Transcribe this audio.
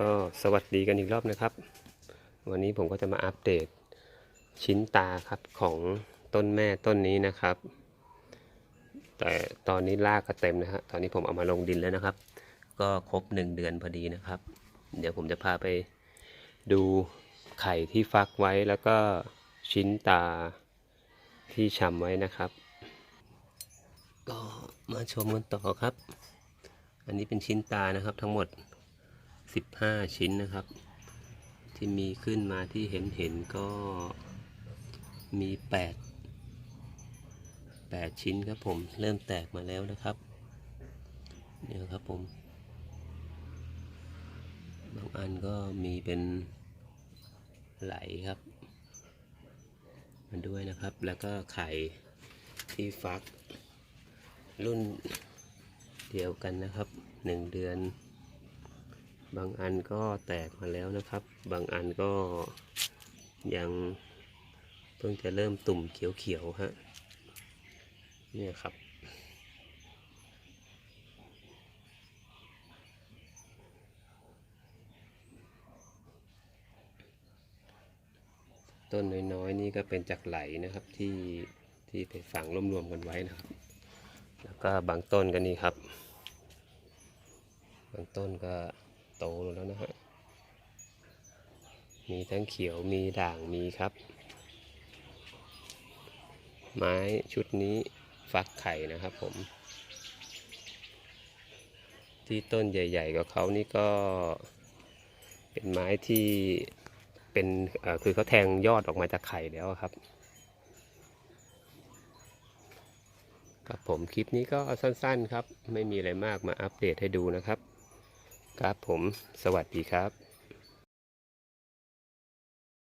ก็สวัสดีกันอีกรอบนะครับ วันนี้ผมก็จะมาอัปเดตชิ้นตาครับของต้นแม่ต้นนี้นะครับ แต่ตอนนี้รากก็เต็มนะฮะตอนนี้ผมเอามาลงดินแล้วนะครับ ก็ครบหนึ่งเดือนพอดีนะครับ เดี๋ยวผมจะพาไปดูไข่ที่ฟักไว้แล้วก็ชิ้นตาที่ชำไว้นะครับ ก็มาชมกันต่อครับ อันนี้เป็นชิ้นตานะครับทั้งหมด 15 ชิ้นนะครับ ที่มีขึ้นมาที่เห็นเห็นก็มี 8 8 ชิ้นครับผมเริ่มแตกมาแล้วนะครับเนี่ยครับผมบางอันก็มีเป็นไหลครับมาด้วยนะครับแล้วก็ไข่ที่ฟักรุ่นเดียวกันนะครับ 1 เดือน บางอันก็แตกมาแล้วนะครับ บางอันก็ยังเพิ่งจะเริ่มตุ่มเขียวๆฮะเนี่ยครับ ต้นน้อยๆนี่ก็เป็นจากไหลนะครับที่ที่ไปฝังรวมๆกันไว้นะครับ แล้วก็บางต้นก็นี่ครับ บางต้นก็ โตแล้วนะฮะ มีทั้งเขียวมีด่างมีครับ ไม้ชุดนี้ฟักไข่นะครับผม ที่ต้นใหญ่ๆกับเขานี่ก็เป็นไม้ที่เป็นคือเขาแทงยอดออกมาจากไข่แล้วครับครับผมคลิปนี้ก็สั้นๆครับ ไม่มีอะไรมากมาอัปเดตให้ดูนะครับ ครับผม สวัสดีครับ